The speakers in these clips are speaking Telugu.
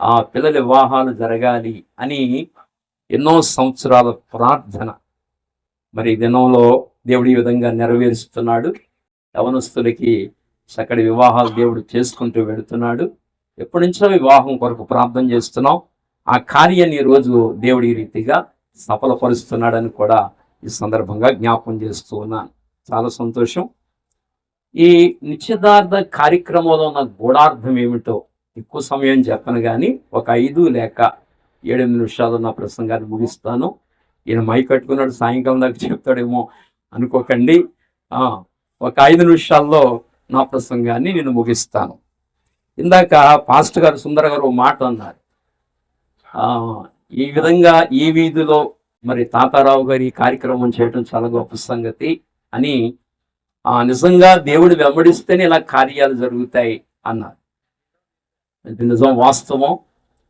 ఆ పిల్లల వివాహాలు జరగాలి అని ఎన్నో సంవత్సరాల ప్రార్థన. మరి దినంలో దేవుడు ఈ విధంగా నెరవేరుస్తున్నాడు. యవనస్తులకి చక్కటి వివాహాలు దేవుడు చేసుకుంటూ వెళుతున్నాడు. ఎప్పటి నుంచో వివాహం కొరకు ప్రార్థన చేస్తున్నాం. ఆ కార్యాన్ని ఈరోజు దేవుడి రీతిగా సఫలపరుస్తున్నాడని కూడా ఈ సందర్భంగా జ్ఞాపం చేస్తూ ఉన్నాను. చాలా సంతోషం. ఈ నిశ్చితార్థ కార్యక్రమంలో ఉన్న గూఢార్థం ఏమిటో ఎక్కువ సమయం చెప్పను కానీ ఒక ఐదు లేక ఏడెనిమిది నిమిషాలు నా ప్రసంగాన్ని ముగిస్తాను. ఈయన మై కట్టుకున్నాడు సాయంకాలం దాకా చెప్తాడేమో అనుకోకండి. ఒక ఐదు నిమిషాల్లో నా ప్రసంగాన్ని నేను ముగిస్తాను. ఇందాక పాస్టర్ గారు సుందర గారు ఓ మాట అన్నారు. ఈ విధంగా ఈ వీధిలో మరి తాతారావు గారి ఈ కార్యక్రమం చేయడం చాలా గొప్ప సంగతి అని ఆ, నిజంగా దేవుడు వెంబడిస్తేనే ఇలా కార్యాలు జరుగుతాయి అన్నారు. ఇది నిజం వాస్తవం.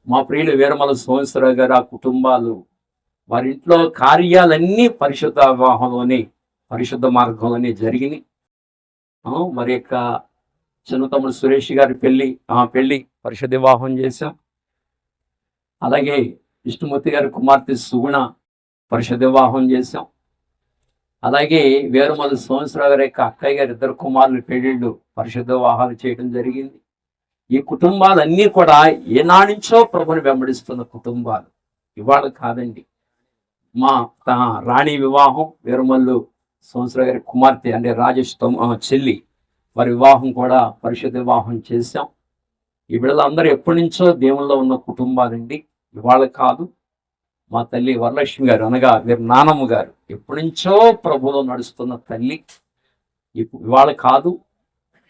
మా ప్రియులు వీరమల సోమేశ్వరరావు గారు ఆ కుటుంబాలు వారి ఇంట్లో కార్యాలన్నీ పరిశుద్ధ వివాహంలోనే పరిశుద్ధ మార్గంలోనే జరిగినాయి. మరి యొక్క చిన్నతమ్ముడు సురేష్ గారి పెళ్ళి ఆ పెళ్ళి పరిశుద్ధ వివాహం చేశాం. అలాగే విష్ణుమూర్తి గారి కుమార్తె సుగుణ పరిశుద్ధ వివాహం చేశాం. అలాగే వేరుమల సోమేశ్వరరావు గారి యొక్క అక్కయ్య గారి ఇద్దరు కుమారులు పెళ్ళిళ్ళు పరిశుద్ధ వివాహాలు చేయడం జరిగింది. ఈ కుటుంబాలన్నీ కూడా ఏనాడించో ప్రభుని వెంబడిస్తున్న కుటుంబాలు. ఇవాళ కాదండి. మా తా- రాణి వివాహం వీరమల్లు సంవత్సర గారి కుమార్తె అంటే రాజేష్ తమ చెల్లి. వారి వివాహం కూడా పరిశుద్ధ వివాహం చేశాం. ఈ బిడ్డలందరూ ఎప్పటి నుంచో దేవుల్లో ఉన్న కుటుంబాలండి. ఇవాళ కాదు. మా తల్లి వరలక్ష్మి గారు అనగా వీరి నానమ్మ గారు ఎప్పటి నుంచో ప్రభులో నడుస్తున్న తల్లి. ఇవాళ కాదు.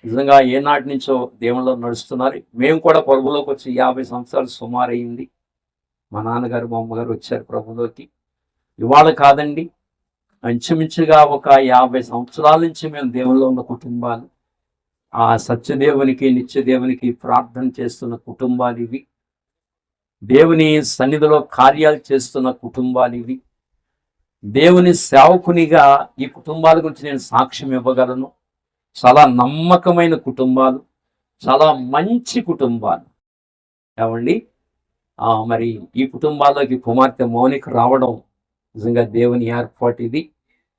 నిజంగా ఏనాటి నుంచో దేవుళ్ళు నడుస్తున్నారు. మేము కూడా ప్రభులోకి వచ్చి యాభై సంవత్సరాలు సుమారు అయింది. మా నాన్నగారు మా అమ్మగారు వచ్చారు ప్రభులోకి ఇవాళ కాదండి ఇంచుమించుగా ఒక యాభై సంవత్సరాల నుంచి మేము దేవుల్లో ఉన్న కుటుంబాలు. ఆ సత్యదేవునికి నిత్యదేవునికి ప్రార్థన చేస్తున్న కుటుంబాలు ఇవి. దేవుని సన్నిధిలో కార్యాలు చేస్తున్న కుటుంబాలు ఇవి. దేవుని సేవకునిగా ఈ కుటుంబాల గురించి నేను సాక్ష్యం ఇవ్వగలను. చాలా నమ్మకమైన కుటుంబాలు చాలా మంచి కుటుంబాలు. ఏమండి? మరి ఈ కుటుంబాల్లోకి కుమార్తె మౌనిక రావడం నిజంగా దేవుని ఏర్పాటు ఇది.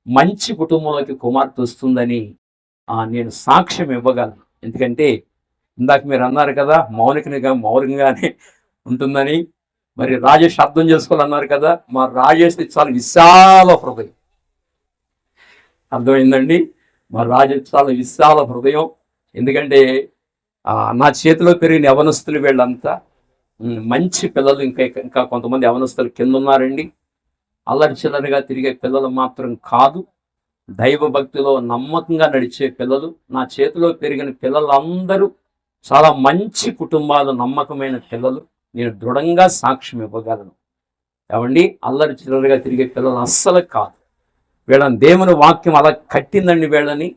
మంచి కుటుంబంలోకి కుమార్తె వస్తుందని నేను సాక్ష్యం ఇవ్వగలను. ఎందుకంటే ఇందాక మీరు అన్నారు కదా మౌనికనిగా మౌనికంగానే ఉంటుందని. మరి రాజేష్ అర్థం చేసుకోవాలన్నారు కదా మా రాజేష్ చాలా విశాల హృదయం. అర్థమైందండి? మా రాజస్థాన్ విశాల హృదయం. ఎందుకంటే నా చేతిలో పెరిగిన యవనస్తులు వీళ్ళంతా మంచి పిల్లలు ఇంకా ఇంకా కొంతమంది యవనస్తులు కింద ఉన్నారండి అల్లరి చిల్లరిగా తిరిగే పిల్లలు మాత్రం కాదు. దైవ భక్తిలో నమ్మకంగా నడిచే పిల్లలు నా చేతిలో పెరిగిన పిల్లలందరూ చాలా మంచి కుటుంబాలు నమ్మకమైన పిల్లలు. నేను దృఢంగా సాక్ష్యం ఇవ్వగలను. ఏమండి? అల్లరి చిల్లరిగా తిరిగే పిల్లలు అస్సలు కాదు. వీళ్ళని దేవుని వాక్యం అలా కట్టిందండి వీళ్ళని.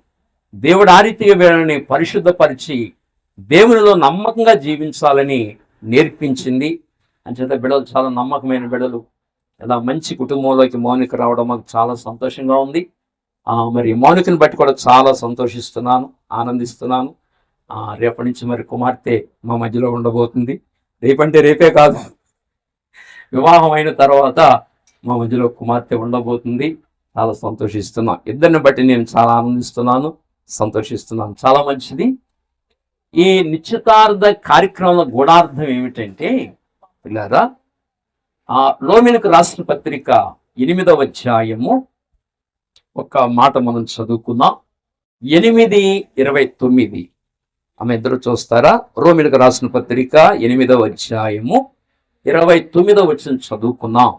దేవుడు ఆ రీతిగా వీళ్ళని పరిశుద్ధపరిచి దేవునిలో నమ్మకంగా జీవించాలని నేర్పించింది. అంచేత బిడలు చాలా నమ్మకమైన బిడలు. ఇలా మంచి కుటుంబంలోకి మౌనిక రావడం మాకు చాలా సంతోషంగా ఉంది. మరి మౌనికని బట్టి కూడా చాలా సంతోషిస్తున్నాను ఆనందిస్తున్నాను. రేపటి నుంచి మరి కుమార్తె మా మధ్యలో ఉండబోతుంది. రేపంటే రేపే కాదు. వివాహం అయిన తర్వాత మా మధ్యలో కుమార్తె ఉండబోతుంది. చాలా సంతోషిస్తున్నాం. ఇద్దరిని బట్టి నేను చాలా ఆనందిస్తున్నాను సంతోషిస్తున్నాను. చాలా మంచిది. ఈ నిశ్చితార్థ కార్యక్రమంలో గూఢార్థం ఏమిటంటే పిల్లారా ఆ రోమిలకు రాసిన పత్రిక ఎనిమిదవ అధ్యాయము ఒక మాట మనం చదువుకుందాం. ఎనిమిది ఇరవై తొమ్మిది. ఆమె ఇద్దరు చూస్తారా? రోమిలకు రాసిన పత్రిక ఎనిమిదవ అధ్యాయము ఇరవై తొమ్మిదవ వచ్చిన చదువుకున్నాం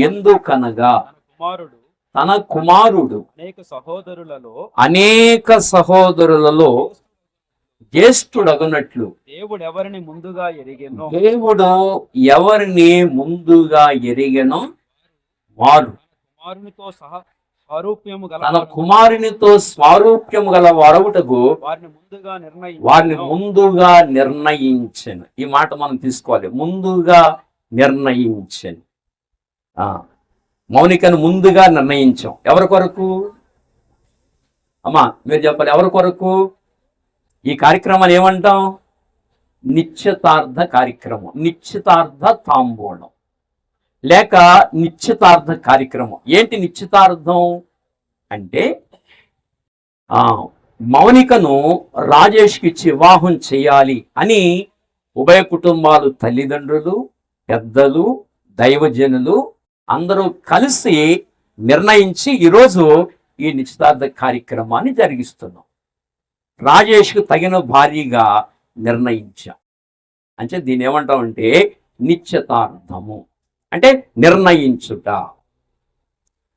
ఎందుకనగా కుమారుడు తన కుమారుడు అనేక సహోదరులలో అనేక సహోదరులలో జ్యేష్ఠుడగునట్లు. దేవుడు ఎవరిని ముందుగా ఎరిగెనో? దేవుడు ఎవరిని ముందుగా ఎరిగనో? వారు. కుమారునితో సహా స్వరూప్యము గల తన కుమారునితో స్వారూప్యము గల వరవుటకు వారిని ముందుగా నిర్ణయించి వారిని ముందుగా నిర్ణయించను. ఈ మాట మనం తీసుకోవాలి. ముందుగా నిర్ణయించను. ఆ, మౌనికను ముందుగా నిర్ణయించాం. ఎవరి కొరకు? అమ్మా మీరు చెప్పాలి ఎవరి కొరకు? ఈ కార్యక్రమాన్ని ఏమంటాం? నిశ్చితార్థ కార్యక్రమం నిశ్చితార్థ తాంబూలం. లేక నిశ్చితార్థ కార్యక్రమం. ఏంటి నిశ్చితార్థం? అంటే మౌనికను రాజేష్కి వివాహం చేయాలి అని ఉభయ కుటుంబాలు తల్లిదండ్రులు పెద్దలు దైవజనులు అందరూ కలిసి నిర్ణయించి ఈరోజు ఈ నిశ్చితార్థ కార్యక్రమాన్ని జరిగిస్తున్నాం. రాజేష్కు తగిన భార్యగా నిర్ణయించాం. అంటే దీన్ని ఏమంటామంటే నిశ్చితార్థము. అంటే నిర్ణయించుట.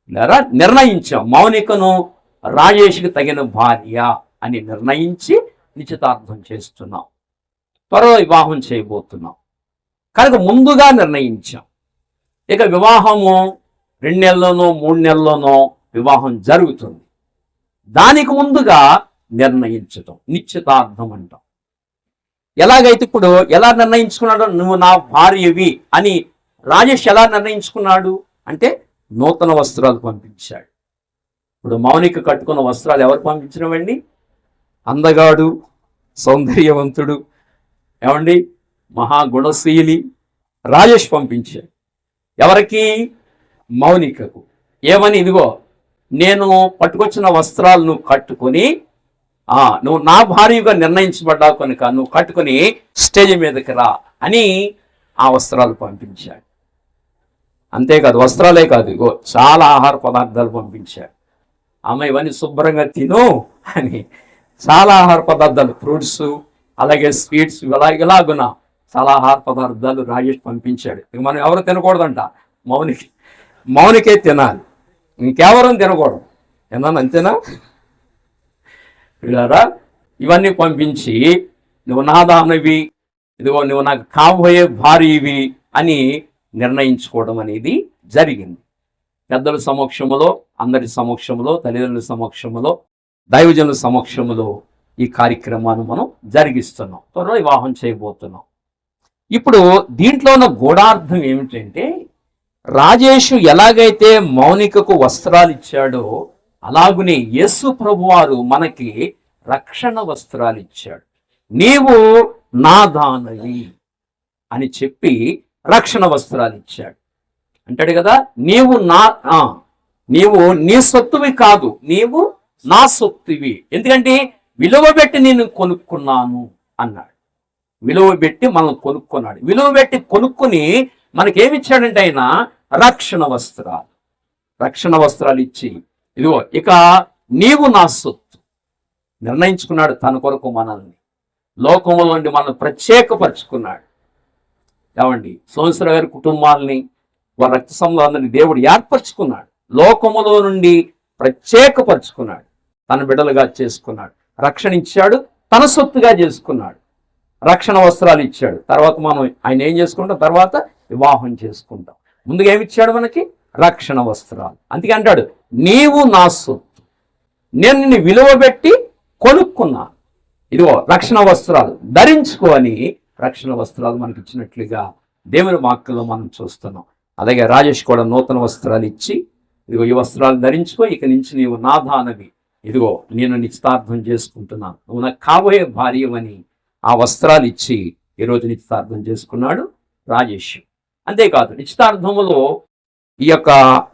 లేదా నిర్ణయించాం. మౌనికను రాజేష్కి తగిన భార్య అని నిర్ణయించి నిశ్చితార్థం చేస్తున్నాం. త్వరలో వివాహం చేయబోతున్నాం. కనుక ముందుగా నిర్ణయించాం. ఇక వివాహము రెండు నెలల్లోనో మూడు నెలల్లోనో వివాహం జరుగుతుంది. దానికి ముందుగా నిర్ణయించటం నిశ్చితార్థం అంటాం. ఎలాగైతే ఇప్పుడు ఎలా నిర్ణయించుకున్నాడో నువ్వు నా భార్యవి అని రాజేష్ ఎలా నిర్ణయించుకున్నాడు? అంటే నూతన వస్త్రాలు పంపించాడు. ఇప్పుడు మౌనిక కట్టుకున్న వస్త్రాలు ఎవరు పంపించినవండి? అందగాడు సౌందర్యవంతుడు ఏమండి? మహాగుణశీలి రాజేష్ పంపించాడు. ఎవరికి? మౌనికకు. ఏమని? ఇదిగో నేను పట్టుకొచ్చిన వస్త్రాలు నువ్వు కట్టుకొని ఆ నువ్వు నా భార్యగా నిర్ణయించబడ్డావు కనుక నువ్వు కట్టుకొని స్టేజ్ మీదకి రా అని ఆ వస్త్రాలు పంపించాడు. అంతేకాదు వస్త్రాలే కాదు ఇగో చాలా ఆహార పదార్థాలు పంపించాడు. ఆమె ఇవన్నీ శుభ్రంగా తిను అని చాలా ఆహార పదార్థాలు ఫ్రూట్స్ అలాగే స్వీట్స్ ఇలా ఇలాగున? చాలా ఆహార పదార్థాలు రాజేష్ పంపించాడు. ఇక మనం ఎవరు తినకూడదంట? మౌనికి మౌనికే తినాలి. ఇంకెవరం తినకూడదు. ఏమన్నా అంతేనా? వీళ్ళారా? ఇవన్నీ పంపించి నువ్వు నాదానవి ఇదిగో నువ్వు నాకు కాబోయే భారీవి అని నిర్ణయించుకోవడం అనేది జరిగింది. పెద్దల సమక్షములో అందరి సమక్షములో తల్లిదండ్రుల సమక్షములో దైవజనుల సమక్షములో ఈ కార్యక్రమాన్ని మనం జరిగిస్తున్నాం. త్వరలో వివాహం చేయబోతున్నాం. ఇప్పుడు దీంట్లో ఉన్న గూఢార్థం ఏమిటంటే రాజేషు ఎలాగైతే మౌనికకు వస్త్రాలు ఇచ్చాడో అలాగునే యేసు ప్రభువారు మనకి రక్షణ వస్త్రాలు ఇచ్చాడు నీవు నా దానవి అని చెప్పి రక్షణ వస్త్రాలు ఇచ్చాడు అంటాడు కదా నీవు నా నీవు నీ సొత్తువి కాదు నీవు నా సొత్తువి. ఎందుకంటే విలువ పెట్టి నేను కొనుక్కున్నాను అన్నాడు. విలువ పెట్టి మనం కొనుక్కున్నాడు. విలువ పెట్టి కొనుక్కుని మనకేమిచ్చాడంటే ఆయన రక్షణ వస్త్రాలు. రక్షణ వస్త్రాలు ఇచ్చి ఇదిగో ఇక నీవు నా సొత్తు. నిర్ణయించుకున్నాడు తన కొరకు మనల్ని. లోకములో నుండి మనం ప్రత్యేకపరుచుకున్నాడు. ఏమండి? సోమేశ్వర గారి కుటుంబాలని వారి రక్త సంబంధాన్ని దేవుడు ఏర్పరచుకున్నాడు. లోకములో నుండి ప్రత్యేకపరుచుకున్నాడు. తన బిడ్డలుగా చేసుకున్నాడు. రక్షణ ఇచ్చాడు. తన సొత్తుగా చేసుకున్నాడు. రక్షణ వస్త్రాలు ఇచ్చాడు. తర్వాత మనం ఆయన ఏం చేసుకుంటాం? తర్వాత వివాహం చేసుకుంటాం. ముందుగా ఏమి ఇచ్చాడు మనకి? రక్షణ వస్త్రాలు. అందుకే అంటాడు నీవు నా సొత్తు. నేను నిన్ను విలువ పెట్టి కొనుక్కున్నాను ఇదిగో రక్షణ వస్త్రాలు. ధరించుకొని రక్షణ వస్త్రాలు మనకి ఇచ్చినట్లుగా దేవుని వాక్యలో మనం చూస్తున్నాం. అలాగే రాజేష్ కూడా నూతన వస్త్రాలు ఇచ్చి ఇదిగో ఈ వస్త్రాలు ధరించుకో ఇక నుంచి నీవు నాదానవి ఇదిగో నేను నిశ్చితార్థం చేసుకుంటున్నాను. నువ్వు నాకు కాబోయే భార్యవని ఆ వస్త్రాలు ఇచ్చి ఈరోజు నిశ్చితార్థం చేసుకున్నాడు రాజేష్. అంతేకాదు నిశ్చితార్థములో ఈ యొక్క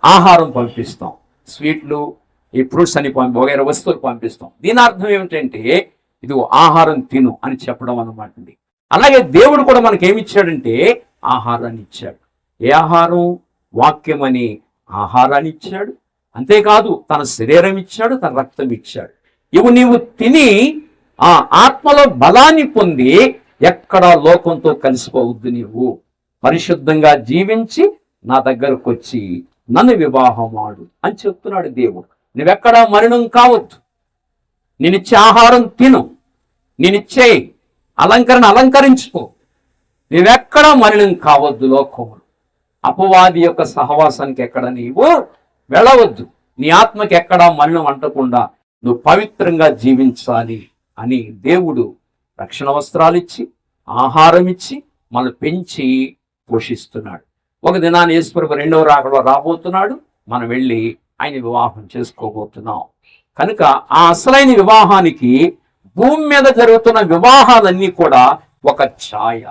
ఆహారం పంపిస్తాం. స్వీట్లు ఈ ఫ్రూట్స్ అని పంపి వేరే వస్తువులు పంపిస్తాం. దీని అర్థం ఏమిటంటే ఇది ఆహారం తిను అని చెప్పడం అనమాట అండి. అలాగే దేవుడు కూడా మనకి ఏమి ఇచ్చాడంటే ఆహారాన్ని ఇచ్చాడు. ఏ ఆహారం? వాక్యం అని ఆహారాన్ని ఇచ్చాడు. అంతేకాదు తన శరీరం ఇచ్చాడు తన రక్తం ఇచ్చాడు. ఇవి నీవు తిని ఆ ఆత్మలో బలాన్ని పొంది ఎక్కడ లోకంతో కలిసిపోవద్దు నీవు. పరిశుద్ధంగా జీవించి నా దగ్గరకు వచ్చి నన్ను వివాహం ఆడు అని చెప్తున్నాడు దేవుడు. నువ్వెక్కడా మరణం కావద్దు. నేనిచ్చే ఆహారం తిను. నేనిచ్చే అలంకరణ అలంకరించుకో. నువ్వెక్కడా మరణం కావద్దు లోకములు. అపవాది యొక్క సహవాసానికి ఎక్కడ నీవు వెళ్ళవద్దు. నీ ఆత్మకి ఎక్కడా మరణం అంటకుండా నువ్వు పవిత్రంగా జీవించాలి. అని దేవుడు రక్షణ వస్త్రాలు ఇచ్చి ఆహారం ఇచ్చి మనల్ని పెంచి పోషిస్తున్నాడు. ఒక దినాన్ని యేసుప్రభు రెండవ రాకడలో రాబోతున్నాడు. మనం వెళ్ళి ఆయన వివాహం చేసుకోబోతున్నాం. కనుక ఆ అసలైన వివాహానికి భూమి మీద జరుగుతున్న వివాహాలన్నీ కూడా ఒక ఛాయ.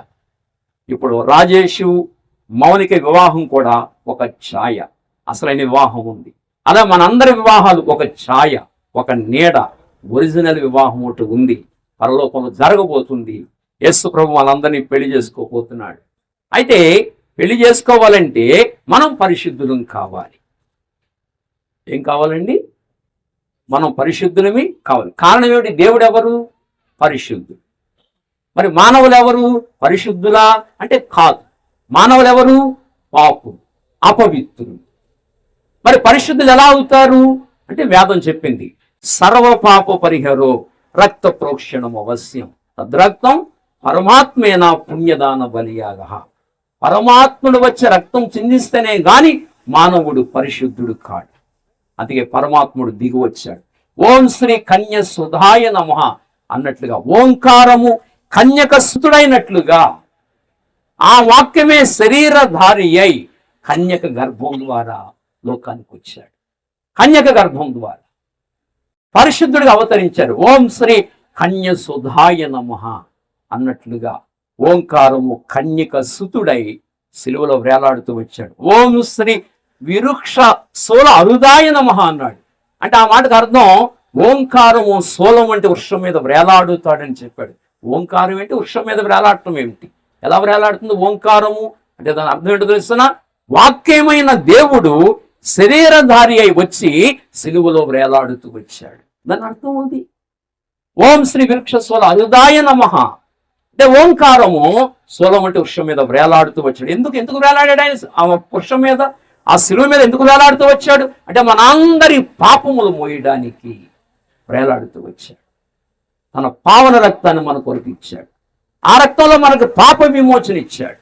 ఇప్పుడు రాజేషు మౌనిక వివాహం కూడా ఒక ఛాయ. అసలైన వివాహం ఉంది. అలా మనందరి వివాహాలు ఒక ఛాయ ఒక నీడ. ఒరిజినల్ వివాహం ఒకటి ఉంది. పరలోకంలో జరగబోతుంది. యేసు ప్రభు వాళ్ళందరినీ పెళ్ళి చేసుకోబోతున్నాడు. అయితే పెళ్ళి చేసుకోవాలంటే మనం పరిశుద్ధులం కావాలి. ఏం కావాలండి? మనం పరిశుద్ధులమి కావాలి. కారణం ఏమిటి? దేవుడు ఎవరు పరిశుద్ధుడు. మరి మానవులు ఎవరు పరిశుద్ధులా అంటే కాదు. మానవులు ఎవరు పాపు అపవిత్రులు. మరి పరిశుద్ధులు ఎలా అవుతారు? అంటే వేదం చెప్పింది. సర్వపాప పరిహరో రక్త ప్రోక్షణం అవశ్యం. తద్రక్తం పరమాత్మేన పుణ్యదాన బలియాగ పరమాత్ముడు వచ్చే రక్తం చిందిస్తేనే గాని మానవుడు పరిశుద్ధుడు కాడు. అందుకే పరమాత్ముడు దిగి వచ్చాడు. ఓం శ్రీ కన్య సుధాయ నమ అన్నట్లుగా ఓంకారము కన్యకస్తుడైనట్లుగా ఆ వాక్యమే శరీరధారి అయి కన్యక గర్భం ద్వారా లోకానికి వచ్చాడు కన్యక గర్భం ద్వారా. పరిశుద్ధుడిగా అవతరించారు ఓం శ్రీ కన్య సుధాయ నమ అన్నట్లుగా ఓంకారము కన్యక సుతుడై సిలువలో వేలాడుతూ వచ్చాడు. ఓం శ్రీ విరుక్ష సోల అరుదాయ నమ అన్నాడు. అంటే ఆ మాటకు అర్థం ఓంకారము సోలం వంటి వృక్షం మీద వేలాడుతాడని చెప్పాడు. ఓంకారం ఏంటి? వృక్షం మీద వేలాడటం ఏమిటి? ఎలా వేలాడుతుంది? ఓంకారము అంటే దాని అర్థం ఏంటో తెలుస్తున్నా వాక్యమైన దేవుడు శరీరధారి అయి వచ్చి సిలువలో వేలాడుతూ వచ్చాడు. దాని అర్థం ఉంది ఓం శ్రీ వృక్ష స్వల అయుదాయ నమః. అంటే ఓంకారము స్వలం అంటే వృక్షం మీద వేలాడుతూ వచ్చాడు. ఎందుకు? ఎందుకు వేలాడాడు ఆయన? ఆ వృక్షం మీద ఆ శిలువ మీద ఎందుకు వేలాడుతూ వచ్చాడు? అంటే మనందరి పాపములు మోయడానికి వేలాడుతూ వచ్చాడు. తన పావన రక్తాన్ని మన కొరకు ఇచ్చాడు ఆ రక్తంలో మనకు పాప విమోచన ఇచ్చాడు.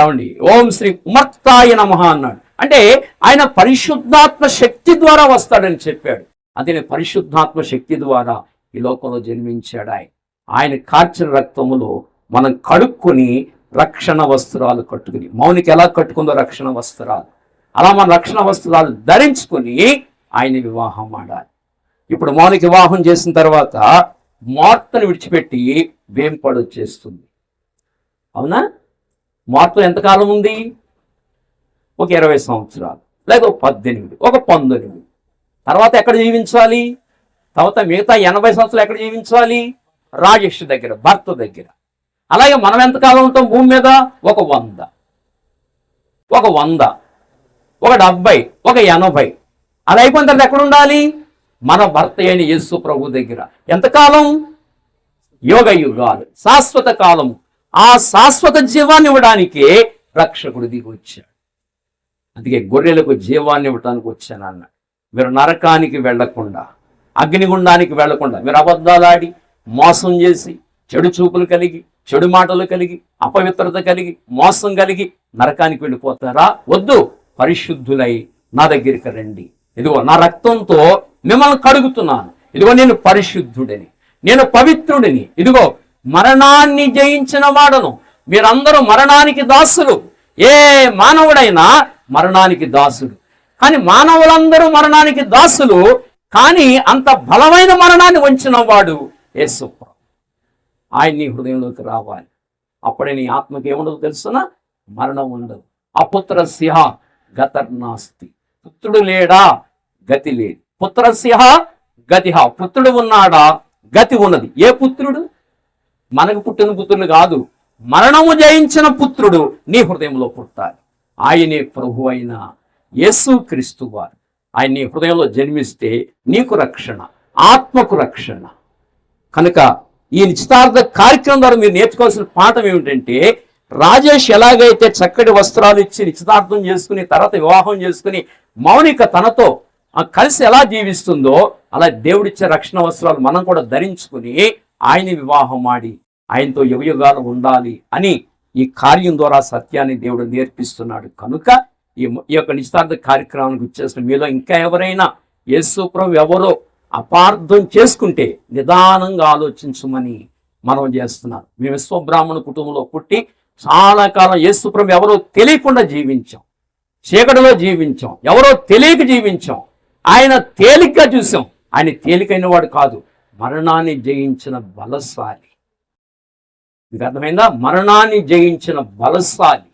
ఏమండి? ఓం శ్రీ ఉమర్తాయ నమ అన్నాడు. అంటే ఆయన పరిశుద్ధాత్మ శక్తి ద్వారా వస్తాడని చెప్పాడు. అందుకని పరిశుద్ధాత్మ శక్తి ద్వారా ఈ లోకంలో జన్మించాడు ఆయన. ఆయన కార్చిన రక్తములో మనం కడుక్కొని రక్షణ వస్త్రాలు కట్టుకుని మౌనికి ఎలా కట్టుకుందో రక్షణ వస్త్రాలు. అలా మన రక్షణ వస్త్రాలు ధరించుకొని ఆయన వివాహం ఆడాలి ఇప్పుడు మౌనికి వివాహం చేసిన తర్వాత మార్తను విడిచిపెట్టి వేంపడు వచ్చేస్తుంది. అవునా? మార్త ఎంతకాలం ఉంది? ఒక ఇరవై సంవత్సరాలు లేక ఒక పద్దెనిమిది ఒక పంతొమ్మిది. తర్వాత ఎక్కడ జీవించాలి? తర్వాత మిగతా ఎనభై సంవత్సరాలు ఎక్కడ జీవించాలి? రాజేష్ దగ్గర భర్త దగ్గర. అలాగే మనం ఎంతకాలం ఉంటాం భూమి మీద? ఒక వంద. ఒక వంద. ఒక డెబ్బై. ఒక ఎనభై. అది అయిపోయిన తర్వాత ఎక్కడ ఉండాలి? మన భర్త అయిన యేసు ప్రభు దగ్గర. ఎంతకాలం యోగ యుగాలు. శాశ్వత కాలం. ఆ శాశ్వత జీవాన్ని ఇవ్వడానికే రక్షకుడు దిగి వచ్చాడు. అందుకే గొర్రెలకు జీవాన్ని ఇవ్వడానికి వచ్చాను అన్న మీరు నరకానికి వెళ్ళకుండా అగ్నిగుండానికి వెళ్ళకుండా మీరు అబద్ధాలాడి మోసం చేసి చెడు చూపులు కలిగి చెడు మాటలు కలిగి అపవిత్రత కలిగి మోసం కలిగి నరకానికి వెళ్ళిపోతారా? వద్దు. పరిశుద్ధులై నా దగ్గరికి రండి. ఇదిగో నా రక్తంతో మిమ్మల్ని కడుగుతున్నాను. ఇదిగో నేను పరిశుద్ధుడిని. నేను పవిత్రుడిని. ఇదిగో మరణాన్ని జయించిన వాడను. మీరందరూ మరణానికి దాసులు. ఏ మానవుడైనా మరణానికి దాసుడు. కానీ మానవులందరూ మరణానికి దాసులు కానీ అంత బలమైన మరణాన్ని వంచిన వాడు యేసు ఆయన నీ హృదయంలోకి రావాలి. అప్పుడే నీ ఆత్మకి ఏముండదు తెలుసునా? మరణం ఉండదు. అపుత్ర సిహ గతర్నాస్తి. పుత్రుడు లేడా? గతి లేదు. పుత్రసిహ గతిహ. పుత్రుడు ఉన్నాడా? గతి ఉన్నది. ఏ పుత్రుడు? మనకు పుట్టిన పుత్రుడు కాదు. మరణము జయించిన పుత్రుడు నీ హృదయంలో పుట్టాలి. ఆయనే ప్రభు అయినా యేసు క్రీస్తు వారు. ఆయన నీ హృదయంలో జన్మిస్తే నీకు రక్షణ ఆత్మకు రక్షణ. కనుక ఈ నిశ్చితార్థ కార్యక్రమం ద్వారా మీరు నేర్చుకోవాల్సిన పాఠం ఏమిటంటే రాజేష్ ఎలాగైతే చక్కటి వస్త్రాలు ఇచ్చి నిశ్చితార్థం చేసుకుని తర్వాత వివాహం చేసుకుని మౌనిక తనతో ఆ కలిసి ఎలా జీవిస్తుందో అలా దేవుడిచ్చే రక్షణ వస్త్రాలు మనం కూడా ధరించుకుని ఆయన వివాహం ఆడి ఆయనతో యుగయుగాలు ఉండాలి అని ఈ కార్యం ద్వారా సత్యాన్ని దేవుడు నేర్పిస్తున్నాడు. కనుక ఈ ఈ యొక్క నిశ్చితార్థ కార్యక్రమానికి వచ్చేసిన మీలో ఇంకా ఎవరైనా యేసుప్రభు ఎవరో అపార్థం చేసుకుంటే నిదానంగా ఆలోచించమని మనం చేస్తున్నారు. మేము విశ్వబ్రాహ్మణ కుటుంబంలో పుట్టి చాలా కాలం యేసుప్రభు ఎవరో తెలియకుండా జీవించాం. చీకటిలో జీవించాం. ఎవరో తెలియక జీవించాం. ఆయన తేలిగ్గా చూసాం. ఆయన తేలికైన వాడు కాదు. మరణాన్ని జయించిన బలశాలి. మీకు అర్థమైందా? మరణాన్ని జయించిన బలశాలి.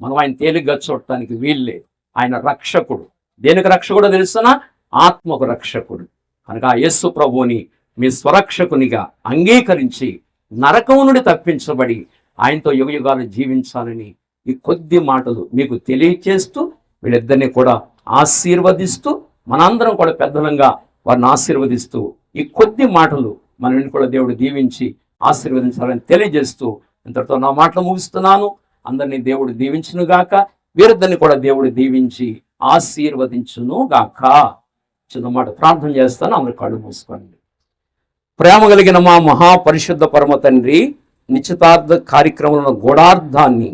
మనం ఆయన తేలిగ్గా చూడటానికి వీల్లేదు ఆయన రక్షకుడు. దేనికి రక్షకుడో తెలుసునా? ఆత్మకు రక్షకుడు. కనుక యేసు ప్రభువుని మీ స్వరక్షకునిగా అంగీకరించి నరకము నుండి తప్పించబడి ఆయనతో యుగయుగాలు జీవించాలని ఈ కొద్ది మాటలు మీకు తెలియచేస్తూ వీళ్ళిద్దరిని కూడా ఆశీర్వదిస్తూ మనందరం కూడా పెద్దలంగా వారిని ఆశీర్వదిస్తూ ఈ కొద్ది మాటలు మనల్ని కూడా దేవుడు దీవించి ఆశీర్వదించాలని తెలియజేస్తూ ఇంతటితో నా మాటలు ముగిస్తున్నాను. అందరినీ దేవుడు దీవించును గాక వీరిద్దరిని కూడా దేవుడు దీవించి ఆశీర్వదించును గాక. చిన్న మాట ప్రార్థన చేస్తాను అందరు కళ్ళు మూసుకోండి. ప్రేమ కలిగిన మా మహాపరిశుద్ధ పరమ తండ్రి నిశ్చితార్థ కార్యక్రమంలో గూఢార్థాన్ని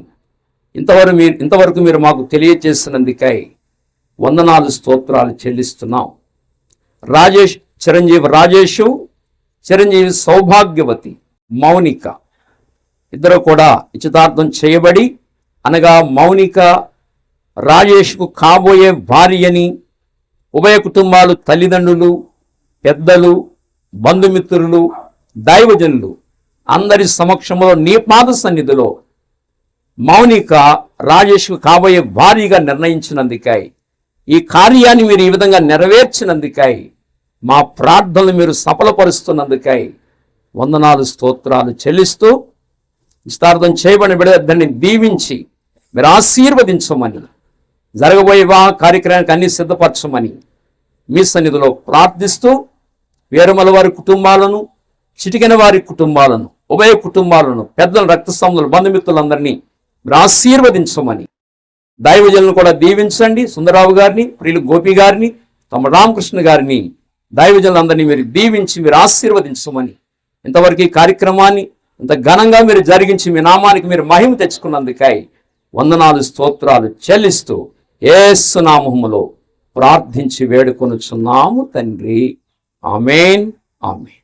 ఇంతవరకు మీరు ఇంతవరకు మీరు మాకు తెలియజేసినందుకై వందనాలు స్తోత్రాలు చెల్లిస్తున్నాం. రాజేష్ చిరంజీవి రాజేషు చిరంజీవి సౌభాగ్యవతి మౌనిక. ఇద్దరు కూడా నిశ్చితార్థం చేయబడి అనగా మౌనిక రాజేష్కు కాబోయే భార్యని ఉభయ కుటుంబాలు తల్లిదండ్రులు పెద్దలు బంధుమిత్రులు దైవజనులు అందరి సమక్షంలో నీ పాద సన్నిధిలో మౌనిక రాజేష్కు కాబోయే భార్యగా నిర్ణయించినందుకాయి ఈ కార్యాన్ని మీరు ఈ విధంగా నెరవేర్చినందుకాయి మా ప్రార్థనలు మీరు సఫలపరుస్తున్నందుకాయి వందనాలు స్తోత్రాలు చెల్లిస్తూ నిస్తార్థం చేయబడిన బిడ్డని దీవించి మీరు ఆశీర్వదించమని జరగబోయే వివాహ కార్యక్రమానికి అన్ని సిద్ధపరచమని మీ సన్నిధిలో ప్రార్థిస్తూ వీరమల వారి కుటుంబాలను చిటికిన వారి కుటుంబాలను ఉభయ కుటుంబాలను పెద్దల రక్త సంబంధులు బంధుమిత్రులందరినీ మీరు ఆశీర్వదించమని. దైవజనులను కూడా దీవించండి. సుందరరావు గారిని ప్రియులు గోపి గారిని తమ రామకృష్ణ గారిని దైవజనులందరినీ మీరు దీవించి మీరు ఆశీర్వదించమని. ఇంతవరకు ఈ కార్యక్రమాన్ని ఇంత ఘనంగా మీరు జరిగించి మీ నామానికి మీరు మహిమ తెచ్చుకున్నందుకై వందనాలు స్తోత్రాలు చెల్లిస్తూ ఏసు నామములో ప్రార్థించి వేడుకొనుచున్నాము తండ్రి. ఆమెన్. ఆమెన్.